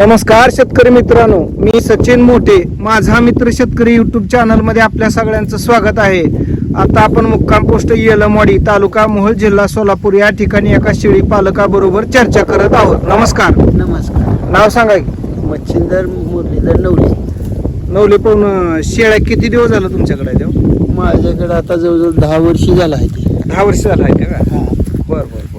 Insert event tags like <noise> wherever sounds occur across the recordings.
नमस्कार शेतकरी मित्रांनो मी सचिन मोठे माझा मित्र शेतकरी युट्यूब चॅनलमध्ये आपल्या सगळ्यांचं स्वागत आहे. आता आपण मुक्काम पोस्ट येलमवाडी तालुका मोहोळ जिल्हा सोलापूर या ठिकाणी एका शेळी पालकाबरोबर चर्चा करत आहोत. नमस्कार. नमस्कार. नाव सांगा की. मच्छिंदर मुरलीधर नवले. नवले पण अं, शेळ्या किती दिवस झालं तुमच्याकडे त्या माझ्याकडे आता जवळजवळ दहा वर्षी झालं आहे ते. दहा वर्ष झालं आहे का? बर बर.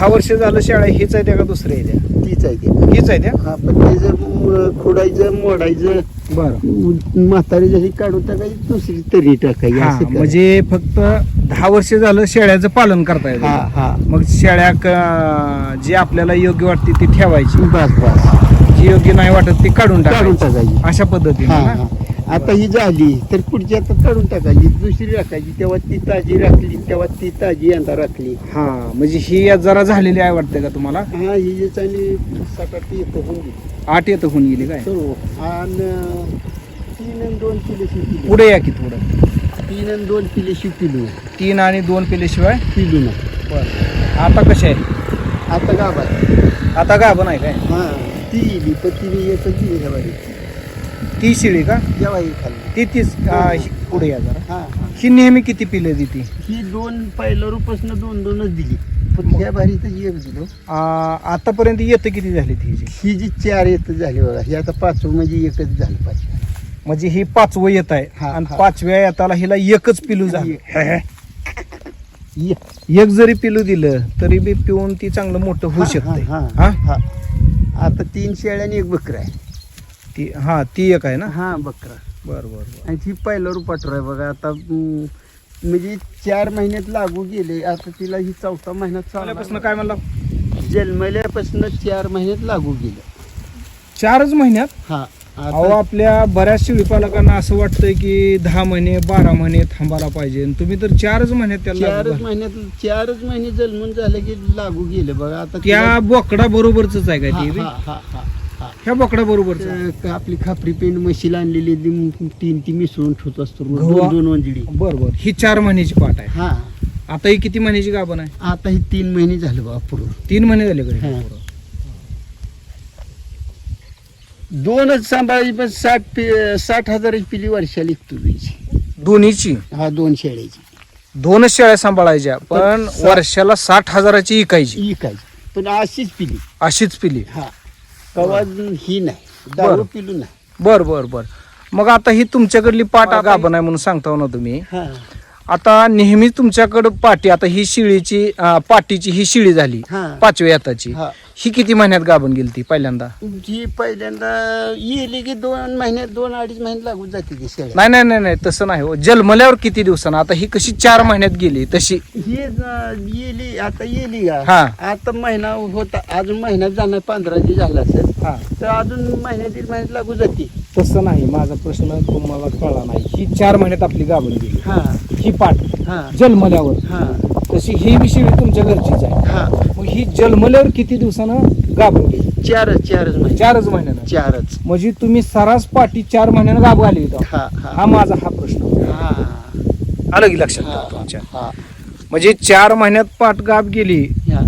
दहा वर्ष झालं शेळ्या हीच आहे त्या का दुसऱ्या आहे त्या? तीच आहे ते हीच आहे त्या? हा पण ते जर म- खोडायचं मोडायचं बरं. म्हातारी जशी काढून टाकायची दुसरी तरी टाकायची हा असं करायचं. म्हणजे फक्त दहा वर्ष झालं शेळ्याचं पालन करता येतं हा हा. मग शेळ्या क- जी आपल्याला योग्य वाटते ती ठेवायची. बस बस. जी योग्य नाही वाटत ती काढून काढून टाकायची. टाकायची. अशा पद्धतीने हा ना? हा. आता ही झाली तर पुढची आता काढून टाकायची दुसरी राखायची तेव्हा ती ताजी राखली तेव्हा ती ताजी यंदा राखली. हा म्हणजे ही जरा झालेली आहे वाटते का तुम्हाला? हा ही जी चांगली सात आठ येतं होऊन गेली. आठ येतं होऊन गेली काय? सर्व आणि तीन आणि दोन किलो किलो पुढे या की थोडं? तीन आणि दोन किलो किलो तीन आणि दोन पेल्याशिवाय किलो ना आता कसे आहे? आता गावात आता पण आहे काय? हा ती गेली पण तिने येतं ती घ्यावारी ती शिळी का? जेव्हा ही खाल्ली ती तीच आ, ही- पुढे या जरा. हा हा. ही नेहमी किती पिले देते ही दोन पहिल्या रुपासनं दोन दोनच दिली. पण ह्या एक दिलो. आतापर्यंत येतं किती झाली ती हिची? ही जी चार येत झाली बघा ही आता पाच म्हणजे एकच झालं पाहिजे म्हणजे ही पाचवं येत आहे. हा, आणि हा. पाचव्या येताला हिला एकच पिलू झालं. ये. एक. जरी पिलू दिलं तरी बी पिऊन ती चांगलं मोठं होऊ हा, शकते हा, हा? हा. आता तीन शेळ्या आणि एक बकरा आहे. ती हा ती एक आहे ना? हा बकरा. बर बर बर. आणि ती पहिलं रुपाटर आहे बघा आता म्हणजे चार महिन्यात लागू गेले आता तिला ही चौथा महिन्यात पहिल्यापासून चालू काय म्हणला? जन्मल्यापासून चार महिन्यात लागू गेलं. चारच महिन्यात? हा अहो आता आपल्या बऱ्याच शेळीपालकांना असं वाटतंय की दहा महिने बारा महिने थांबायला पाहिजे. आणि तुम्ही तर चारच महिन्यात त्याला लागू चारच. महिन्यात चारच महिने जन्मून झाले की लागू गेले बघा आता त्या बोकडा बरोबरच आहे काय तिला- ती बी? हा, हा, हा, हा, हा. ह्या बोकडा बरोबरच तर आपली खापरी पेंड म्हशीला आणलेली ती- तीन ती मिसळून ठेवत असतो? दोन दोन वंजडी बर बर ही चार महिन्याची पाठ आहे. हा. आता ही किती महिन्याची गाभण आहे? आता ही तीन महिने झाले बघा पूर्ण तीन महिने झाले हा. दोनच सांभाळायची पण साठ पि- साठ हजाराची पिली वर्षाला विकतो तुझी दोन्हीची? हा दोन शेळ्याची. दोनच शेळ्या सांभाळायच्या पण पण सा- वर्षाला साठ हजाराची इकायची. विकायची पण अशीच पिली. अशीच पिली. हा. कवा ही नाही दारू बरं. पिलू नाही. बर बर बर. मग आता ही तुमच्याकडली पाट गाभण आहे म्हणून सांगता ना तुम्ही. हा. आता नेहमी तुमच्याकडं पाटी आता ही शिळीची अं, पाटीची ही शिळी झाली हा. पाचव्या येताची हा. ही किती महिन्यात गाभण गेली ती पहिल्यांदा? जी पहिल्यांदा येली की दोन महिन्यात दोन अडीच महिन्यात लागून जाते ती शेळ्या. नाही नाही नाही नाही तसं नाही हो. जन्मल्यावर किती दिवसानं? आता ही कशी चार महिन्यात गेली तशी. हे ज- येली आता येली हा. का आता महिना होता अजून महिन्यात जाणार पंधरा दिवस झाला असेल. हा. तर अजून महिन्या दीड महिन्यात लागू जाते. तसं नाही माझा प्रश्न तुम्हाला कळला नाही. ही चार महिन्यात आपली गाभण गेली. हा. ही हा. जन्मल्यावर हा. तशी ही शिळी तुमच्या घरचीच आहे. हा. ही जन्मल्यावर किती दिवसानं गाभण गेली चारच चारच महिने. चारच महिन्यानं? चारच. म्हणजे तुम्ही सरास पाटी चार महिन्यानं गाभ घाली होता हा हा. हा माझा हा प्रश्न. हा. आलं की लक्षात? तुमच्या. हा, म्हणजे चार महिन्यात पाट गाभ गेली हा.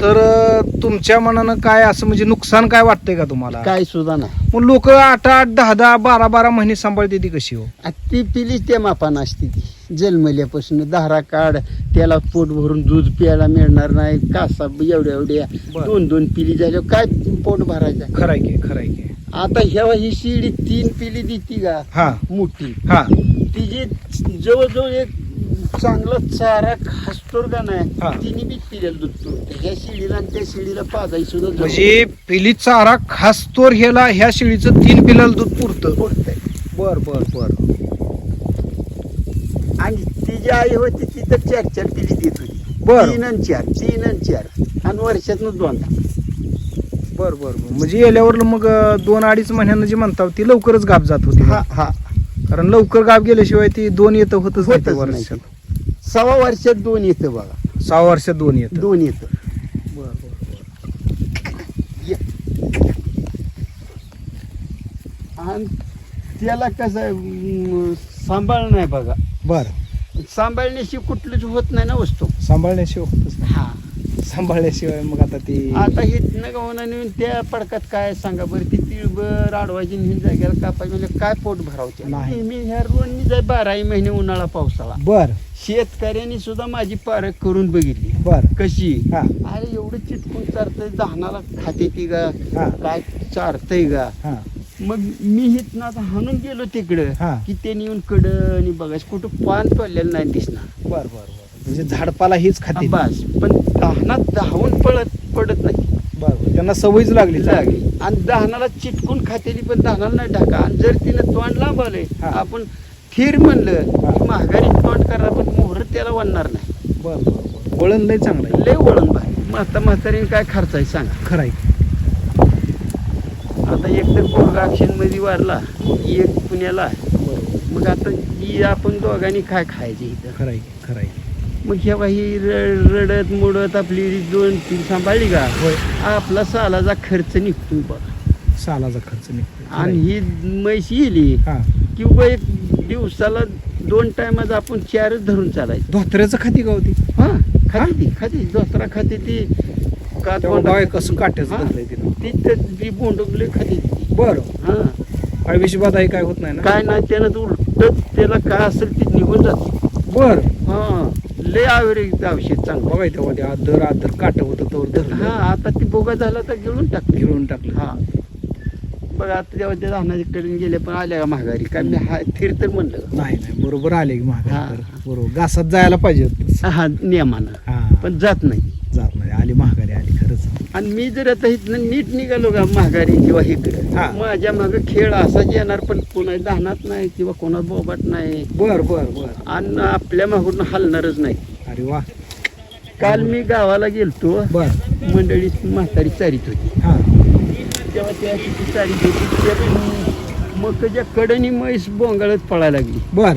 तर अं, तुमच्या मनानं काय असं म्हणजे नुकसान काय वाटतंय का तुम्हाला? काय सुद्धा नाही. मग लोक आठ आठ दहा दहा बारा बारा महिने सांभाळते ती कशी हो? आ ती पिली त्या मापानं असते ती. जन्मल्यापासून धारा काढ त्याला पोट भरून दूध प्यायला मिळणार नाही कासा एवढ्या एवढ्या. दोन दोन पिली झाल्या काय पोट भरायचं? खराय की खराय की. आता ह्या ही शिडी तीन पिली देती का? हा. मोठी. हा. तिची जवळजवळ एक चांगला चारा खासतोर का हा. नाही तिने बी पिलेलं दूध तोडते. ह्या शिडीला आणि त्या शिडीला पाजाई सुद्धा म्हणजे पिली चारा खास तोर ह्याला ह्या शेळीचं तीन पिलाला दूध पुरतं. पोटतंय. बर बर बर. आणि तिची आई होती ती तर चार चार पिली देत होती. बर. तीन आणि चार तीन आणि चार. आणि वर्षातनं दोनदा. बर बर बर. म्हणजे गेल्यावर मग दोन अडीच महिन्यानं जी म्हणता ती लवकरच गाप जात होती हा हा. कारण लवकर गाप गेल्याशिवाय ती दोन येतं होतच नाही नाही. वर्षात. सव्वा वर्षात दोन येतं बघा. सहा वर्षात दोन येतं. दोन येतं. बर बर ये. आणि त्याला कसं आहे, अं, सांभाळ नाही बघा. बर. सांभाळण्याशी कुठलीच होत नाही ना वस्तू. सांभाळण्याशिवाय होतच नाही. हा. सांभाळल्याशिवाय मग आता ती आता हे नगावना नेऊन त्या पडकात काय सांगा बरं ती तिळबर आडवायची नेऊन जाग्याला कापाय म्हणजे काय पोट भरावते नाही. मी ह्या रोडनी जाय बाराही महिने उन्हाळा पावसाळा. बर. शेतकऱ्यांनी सुद्धा माझी पारख करून बघितली. बर. कशी? हा. अरे एवढं चिटकून चारतंय दहानाला खाते ती गा. हा. काय चारतंय गा. हा. मग मी हिथनं आता हाणून गेलो तिकडं हा. की त्यांनी येऊन कडं आणि बघायचं. कुठं पान पडलेलं नाही दिसणार. बर बर बर. म्हणजे झाडपाला हीच खाते. बस. पण दहानात धावून पडत पडत नाही. बर. त्यांना सवयच लागली. लागली. आणि दहानाला चिटकून खातेली पण दहानाला नाही टाका. आणि जर तिनं तोंड लांबवलंय हा. आपण थिर म्हणलं. की महागारी तोंड करा पण मोहर त्याला वाढणार नाही. बर बर बर. वळण लय चांगलं आहे. लय वळण बाय म्हाता म्हातारीने काय खर्च आहे सांगा. खरं आहे. आता एक तर पोरगा मध्ये वारला एक पुण्याला मग आता ही आपण दोघांनी काय खायचे इथं? खरं आहे खरं आहे. मग ह्या ही र- रडत मोडत आपली दोन तीन सांभाळली का? आपला सालाचा खर्च निघतो बघा. सालाचा खर्च निघतो आणि ही म्हैस येली हा. किंवा एक दिवसाला दोन टायमात आपण चारच धरून चालायचं. धोत्र्याचं खाती का होती? हा खाते खाते. दोसरा खाते ती का बघा कसं काट्याचं बदलंय तिथं. ती तर ती ती बरं. हा. काय काय होत नाही ना? काय नाही त्यानं तर उलट त्याला काय असेल ते निघून जाते. बर. हा. लय आवरेज औषध चांगलं. बघा तेव्हा ते आदर आदर काट होतं तोवर हा धरलं आता ती बोगा झाला तर गिळून टाकली. गिळून टाकलं. हा. बघा आता तेव्हा त्या धानाकडे गेले पण आल्या का माघारी? काय मी हा थिर तर म्हणलं नाही नाही बरोबर आले की हा. महागाई तर. बरोबर. घासात जायला पाहिजे. हा नियमानं. हा. पण जात नाही. जात नाही. आली महागारी खरंच आणि मी जर आता इथनं नीट निघालो का माघारी किंवा इकडे हा. माझ्या माग खेळ असाच येणार पण कोणा दाहनात नाही किंवा कोणा बोबाट नाही. बर बर बर. आणि आपल्या मागून हलणारच नाही. अरे वा. काल मी गावाला गेलतो बर. मंडळीत म्हातारी चारीत होती. हा. तेव्हा त्या अशी ती चारीत होती त्या मकच्या कडनी म्हैस बोंगाळत पळायला लागली. बर.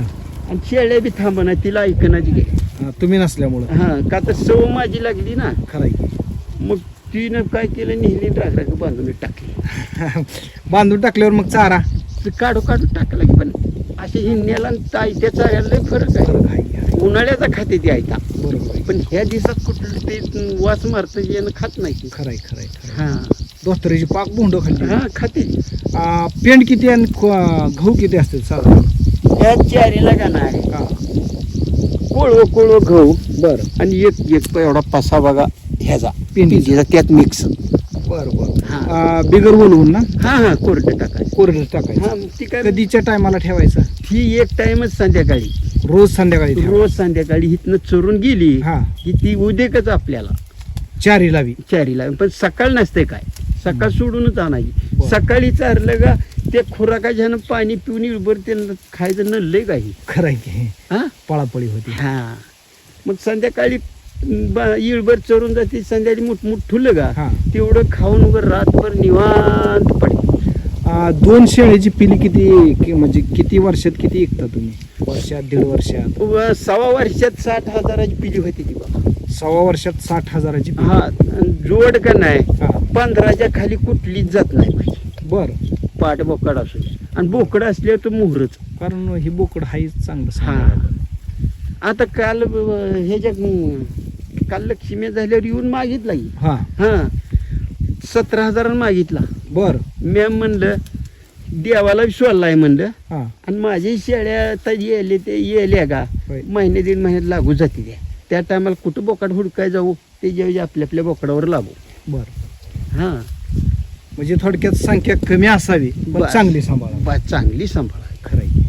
आणि शेळ्या बी थांबना तिला ऐकनाच घे. हा, तुम्ही नसल्यामुळं. हा का तर सव माझी लागली ना. खरं मग तिनं काय केलं नेहमी राखराख बांधून टाकली. <laughs> बांधून टाकल्यावर मग चारा. ते काढू काढू टाकलं की पण असे हिंडण्याला आणि तायत्या चाऱ्याला फरक आहे. उन्हाळ्याचा खाते ती आयता. बरोबर पण ह्या दिवसात कुठलं ते वास मारतं यानं खात नाही ती. खरं आहे खरं आहे खरं आहे. हा. धोत्र्याची पाक बोंड खाल्ली. हा खाते. पेंड किती आणि गहू किती असते साधारण? ह्या चारीला का नाही कोळव कोळव गहू. बर. आणि एक एक एवढा पसा बघा ह्याचा. पिंडीचा त्यात मिक्स बर बर. हा. बिगर बोलवून ना? हा हा कोरडं टाकायचं. कोरडं टाकायचं. हा मग ती काय कधीच्या टायमाला ठेवायचं? ही एक टाइमच संध्याकाळी. रोज संध्याकाळी. रोज संध्याकाळी इथनं चोरून गेली हा. की ती उद्याकच आपल्याला. चारी लावी. चारीला पण सकाळ नसते काय? सकाळ सोडूनच आणायची. बरं. सकाळी चारलं का ते खुराकाच्यानं पाणी पिऊन इळभर त्यांना खायचं नल्लंय काही. खरं आहे की. हा? पळापळी होती. हा. मग संध्याकाळी इळभर चोरून जाते संध्याकाळी मुठ ठुलं का हा. तेवढं खाऊन उभं रातभर निवांत पडे आ, दोन शेळीची पिली किती कि- म्हणजे किती वर्षात किती विकता तुम्ही? वर्षात दीड वर्षात? सव्वा वर्षात साठ हजाराची पिली होती ती बाबा. सव्वा वर्षात साठ हजाराची. हा जोड का नाही पंधराच्या खाली कुठलीच जात नाही. बर. पाट बोकड असू. आणि बोकड असल्यावर तर मोहरच कारण ही बोकड हाच चांगलं हा. आता काल ह्याच्या काल लक्ष्मी झाल्यावर येऊन मागितला की. हा. हा. सतरा हजारानं मागितला. बर. मॅम म्हणलं देवाला सोडलाय म्हणलं. हा. आणि माझी शेळ्या आता येले ते येल्या का? होय. महिने दीड महिन्यात लागू जाते त्या. त्या टायमाला कुठं बोकाड हुडकाय जाऊ? ते जेव्हा आपल्या आपल्या बोकडावर लागू. बर. हा. म्हणजे थोडक्यात संख्या कमी असावी पण बस. चांगली सांभाळा. बा चांगली सांभाळा. खरं आहे.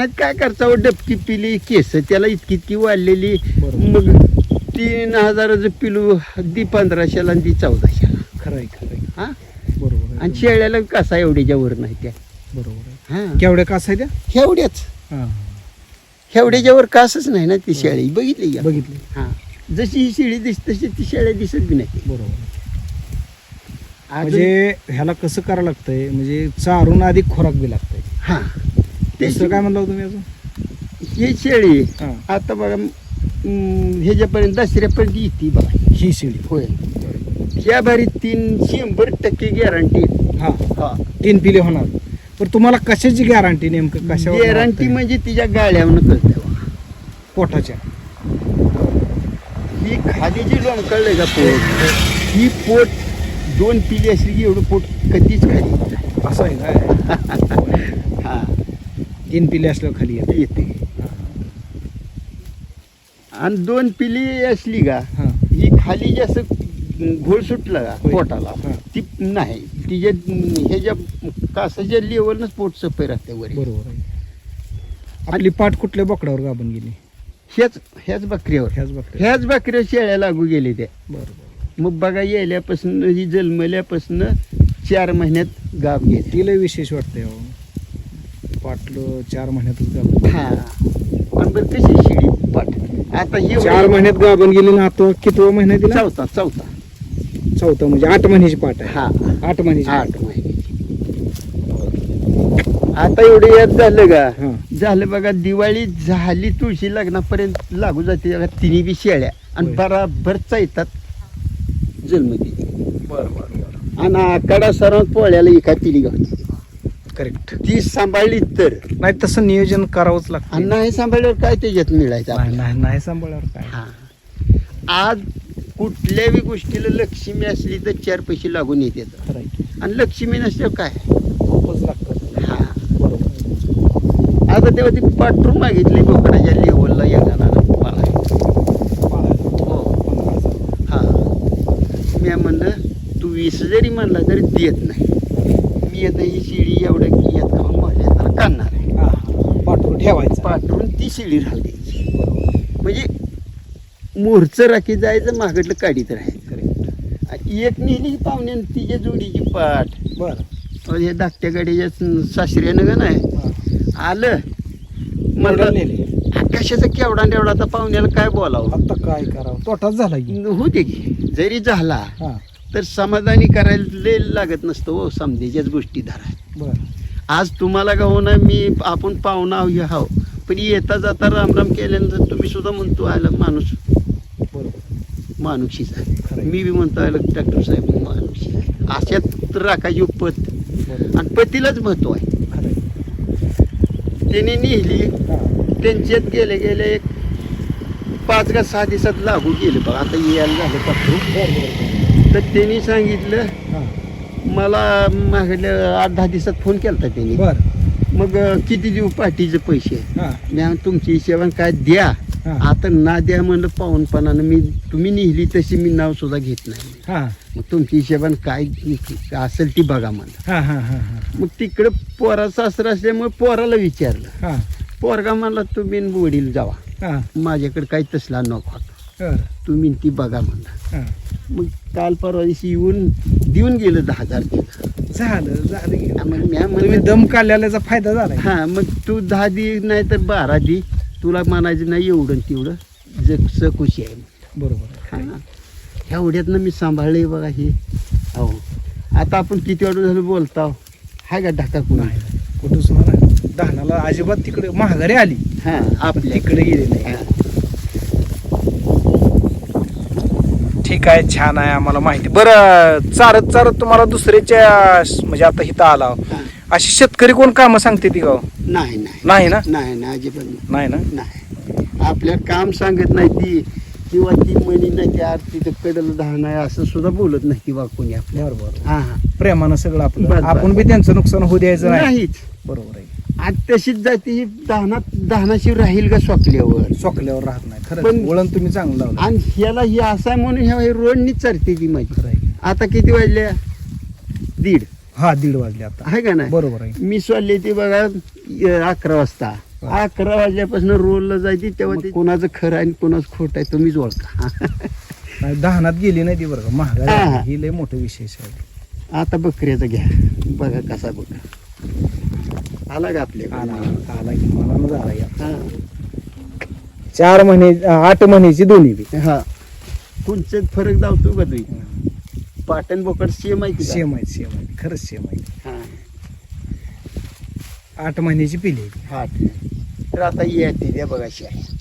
आणि काय करता डबकी पिली केस त्याला इतकी इतकी वाढलेली. बरोबर. मग तीन हजाराचं पिलू दी पंधराशेला आणि दी चौदाशेला. खरं आहे खरं आहे हा? बरोबर आहे. आणि शेळ्याला कसा एवढ्याच्या वर नाही त्या? बरोबर आहे. हा. केवढ्या कास आहे त्या? एवढ्याच. हा. वर कासच नाही ना ती शेळी. बघितली का? बघितली. हा. जशी ही शेळी दिसते तशी ती शेळ्या दिसत बी नाही. बरोबर आहे. अजून- म्हणजे ह्याला कसं करावं लागतंय? म्हणजे चारून आधी खोराक बी लागतंय. हा. ते दुसरं काय म्हणलं तुम्ही अजून? ही शेळी हा. आता बघा ह्याच्यापर्यंत दसऱ्यापर्यंत येते बघा. ही शिडी. होय. ह्या भारी तीन शंभर टक्के गॅरंटी हा. हा. तीन पिले होणार. पण तुम्हाला कशाची गॅरंटी नेमकं? कशावर गॅरंटी? म्हणजे तिच्या गाड्यावर कळतं बघा. पोटाच्या. ही खाली जी लोंबकळलंय का पोट ही पोट दोन पिली असली की एवढं पोट कधीच खाली येत नाही. असं आहे काय? <laughs> हा. तीन पिले असल्यावर खाली येते. येते. आणि दोन पिली असली का हा. ही खाली जे असं घोळ सुटलं का होय. पोटाला हा. ती नाही. तिच्या ह्याच्या कासाच्या लेवलनंच पोट सफाई राहते वर. बरोबर आहे. आपली पाठ कुठल्या बोकडावर गाभून गेली? ह्याच ह्याच बकरीवर. ह्याच बकऱ्या ह्याच बकऱ्या शेळ्या लागू गेले त्या. बरोबर. मग बघा यायल्यापासून ही जन्मल्यापासून चार महिन्यात गाभ घेते तिला विशेष वाटतंय अहो. पाटलं चार महिन्यातच गाभून हा. पण बरं कशी शिडी आता ही चार महिन्यात गाभून गेली ना आता कितवा महिना दिला? चौथा चौथा. चौथा म्हणजे आठ महिन्याची पाठ आहे. हा. आठ महिन्याची. आठ महिन्याची. आता एवढे यात झालं का? हा. झालं बघा दिवाळी झाली तुळशी लग्नापर्यंत लागू जाते. बघा तिन्ही बी शेळ्या आणि होय. बराबर चालतात जन्म दिली बरं आणि आकडा सर्वात पोळ्याला एका पिली गावती करेक्ट ती सांभाळली तर. नाही तसं नियोजन करावंच आणि लागतं नाही सांभाळल्यावर काय त्याच्यात मिळायचं नाही आपल्याला? नाही नाही सांभाळल्यावर काय? हा. आज कुठल्या बी गोष्टीला लक्ष्मी असली तर चार पैसे लागून खरं आहे. आणि लक्ष्मी नसल्यावर काय? खूपच लागतं. हा. बरोबर आता तेव्हा ती पाठवून मागितली बोकडाच्या लेवलला पाळायला. हो. पंधरा हजार. हा. मी म्हणलं तू वीस जरी म्हणला तरी देत नाही. आता ही शिडी एवढं की यात खाऊन म्हणल्या काढणार आहे. पाठवून ठेवायचं. पाठवून ती शिडी राहू द्यायची म्हणजे मोरचं राखी जायचं मागडलं काढीत राहायचं. आणि एक नेली की पाहुण्यानं तिच्या जोडीची पाठ. बरं. हे धाकट्या गाडीच्या सासऱ्यानं का नाही. आलं. मला म्हणलं नेली. कशाचा केवढा तेवढा आता पाहुण्याला काय बोलावं? आता काय करावं? तोटाच झाला की. होते की. जरी झाला हा. तर समाधानी करायला लागत नसतं हो समजेच्याच गोष्टी धरा. बरं. आज तुम्हाला का होणार मी आपण पाहुणा हे हाव. पण येता जाता रामराम केल्यानंतर तुम्ही सुद्धा म्हणतो आयला माणूस. बरोबर आहे. मी बी म्हणतो आयला डॉक्टर साहेब मानुषी आहे. अशात राखायची पत. आणि पतीलाच महत्त्व आहे. त्याने नेली. हा. त्यांच्यात गेले गेले एक पाच का सहा दिवसात लागू केले. बघा आता यायला झालं पाठवू. तर त्यांनी सांगितलं. मला मागल्या आठ दहा दिवसात फोन केला त्यांनी. बरं. मग किती देऊ पाठीचे पैसे? हा. मी तुमच्या हिशोबाने काय द्या. आता ना द्या म्हणलं पाहूनपणानं मी तुम्ही नेहली तशी मी नाव सुद्धा घेत नाही. हा. मग तुमच्या हिशोबाने काय असेल ती बघा म्हणलं. हा हा हा हा. मग तिकडं पोरा सासरा असल्यामुळे पोराला विचारलं. पोरगा म्हणला तुम्ही वडील जावा. माझ्याकडे काही तसला नको होता. तुम्ही ती बघा म्हणला हा. मग काल परवा दिवशी येऊन देऊन गेलं दहा हजार झालं झालं. मग तुम्ही दम काढल्याचा फायदा झाला हा मग तू दहा दी नाही तर बारा दी. तुला म्हणायचं नाही एवढं तेवढं. जग खुशी आहे. बरोबर. हा. एवढ्यातनं मी सांभाळले बघा हे. हो आता आपण किती वाटू झालं बोलता हाय का ढाका कुणा? नाही कुठं सुद्धा नाही. धानाला अजिबात तिकडे महागारी आली. हा आपल्या इकडे गेली नाही आहे छान आहे आम्हाला माहिती. बरं चारत चारत तुम्हाला दुसऱ्याच्या म्हणजे आता इथं आला. अशी शेतकरी कोण कामं सांगते ती गाव? नाही नाही. नाही ना? नाही नाही अजिबात नाही. ना? नाही. आपल्या काम सांगत नाही ती. किंवा ती म्हणी नाही ती आर तिथं कडल दहा नाही असं सुद्धा बोलत नाही किंवा कोणी आपल्या बरोबर हा हा. प्रेमानं सगळं बस, बस. आपण बी त्यांचं नुकसान होऊ द्यायचं नाही. नाहीच. बरोबर आहे. आणि तशीच जाते ही दहनात दहनाशी राहील का सोकल्यावर? चोकल्यावर राहत नाही. खरं पण- वळण तुम्ही चांगलं लावलं. आणि ह्याला ही असं आहे म्हणून ह्या रोडनीच चरते ती माझी. खरं आहे. आता किती वाजल्या दीड. हा दीड वाजले आता. आहे का नाही? बरोबर आहे. मी सोडली ती बघा अ, अकरा वाजता. हा. अकरा वाजल्यापासून रोडला जायची तेव्हा ते कोणाचं खरं आहे आणि कोणाचं खोट आहे तुम्हीच ओळखा. <laughs> नाही दहानात गेली नाही ती बरं का? हा. महागारी ही लय मोठं विशेष आहे. आता बकऱ्याचा घ्या. बघा कसा बघा आला का आपल्या आला आला की मनानं झाला या. हा. चार महिने आठ महिन्याची दोन्ही बी. हा. कोणचं फरक जावतो का तुम्ही पाटण बोकड सेम आहे? सेम आहे सेम आहे. खरंच सेम आहे. हा. आठ महिन्याची पिली. हा. तर आता येते द्या बघा शी आहे.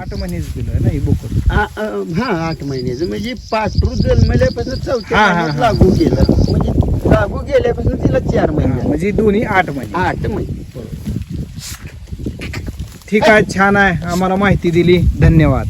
आठ महिन्याची पिलं आहे ना ही बोकड? आ, हा आठ महिन्याचं म्हणजे पाठरू जन्मल्यापासून चौथ्या हा, हा, महिन्यात हा. लागू गेलं म्हणजे लागू गेल्यापासून तिला चार हा, महिने म्हणजे दोन्ही आठ महिने. आठ महिने. ठीक आहे छान आहे. आम्हाला माहिती दिली. धन्यवाद.